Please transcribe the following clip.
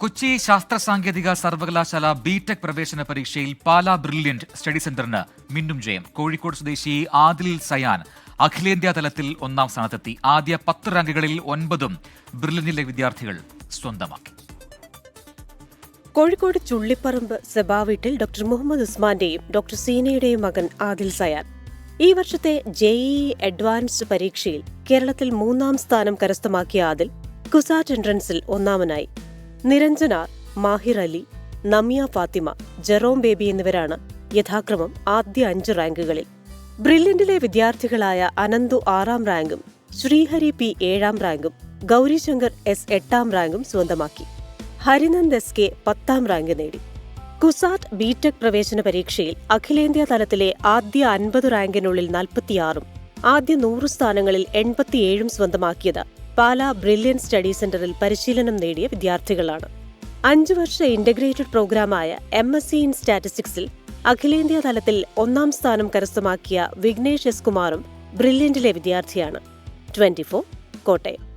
കൊച്ചി ശാസ്ത്ര സാങ്കേതിക സർവകലാശാല ബിടെക് പ്രവേശന പരീക്ഷയിൽ പാലാ ബ്രില്യന്റ് സ്റ്റഡി സെന്ററിന് മിന്നും ജയം. കോഴിക്കോട് സ്വദേശി ആദിൽ സയാൻ അഖിലേന്ത്യാ തലത്തിൽ ഒന്നാം സ്ഥാനത്തെത്തി. ആദ്യ പത്ത് റാങ്കുകളിൽ ഒൻപതും ബ്രില്യന്റിലെ വിദ്യാർത്ഥികൾ സ്വന്തമാക്കി. കോഴിക്കോട് ചുള്ളിപ്പറമ്പ് സെബാ വീട്ടിൽ ഡോക്ടർ മുഹമ്മദ് ഉസ്മാന്റെയും ഡോക്ടർ സീനയുടെയും മകൻ ആദിൽ സയാൻ. ഈ വർഷത്തെ ജെഇ അഡ്വാൻസ്ഡ് പരീക്ഷയിൽ കേരളത്തിൽ മൂന്നാം സ്ഥാനം കരസ്ഥമാക്കിയ ആദിൽ കുസാറ്റ് എൻട്രൻസിൽ ഒന്നാമനായി. നിരഞ്ജന മാഹിർ അലി നമിയ ഫാത്തിമ ജെറോം ബേബി എന്നിവരാണ് യഥാക്രമം ആദ്യ അഞ്ച് റാങ്കുകളിൽ. ബ്രില്യന്റിലെ വിദ്യാർത്ഥികളായ അനന്തു ആറാം റാങ്കും ശ്രീഹരി പി ഏഴാം റാങ്കും ഗൗരിശങ്കർ എസ് എട്ടാം റാങ്കും സ്വന്തമാക്കി. ഹരിനന്ദ് എസ് കെ പത്താം റാങ്ക് നേടി. കുസാറ്റ് ബിടെക് പ്രവേശന പരീക്ഷയിൽ അഖിലേന്ത്യാ തലത്തിലെ ആദ്യ അൻപത് റാങ്കിനുള്ളിൽ നാൽപ്പത്തിയാറും ആദ്യ നൂറ് സ്ഥാനങ്ങളിൽ എൺപത്തിയേഴും സ്വന്തമാക്കിയത് പാലാ ബ്രില്യൻ സ്റ്റഡി സെന്ററിൽ പരിശീലനം നേടിയ വിദ്യാർത്ഥികളാണ്. അഞ്ചു വർഷ ഇന്റഗ്രേറ്റഡ് പ്രോഗ്രാമായ എം എസ് സി ഇൻ സ്റ്റാറ്റിസ്റ്റിക്സിൽ അഖിലേന്ത്യാ തലത്തിൽ ഒന്നാം സ്ഥാനം കരസ്ഥമാക്കിയ വിഘ്നേഷ് എസ് കുമാറും ബ്രില്യന്റിലെ വിദ്യാർത്ഥിയാണ്. ട്വന്റി കോട്ടയം.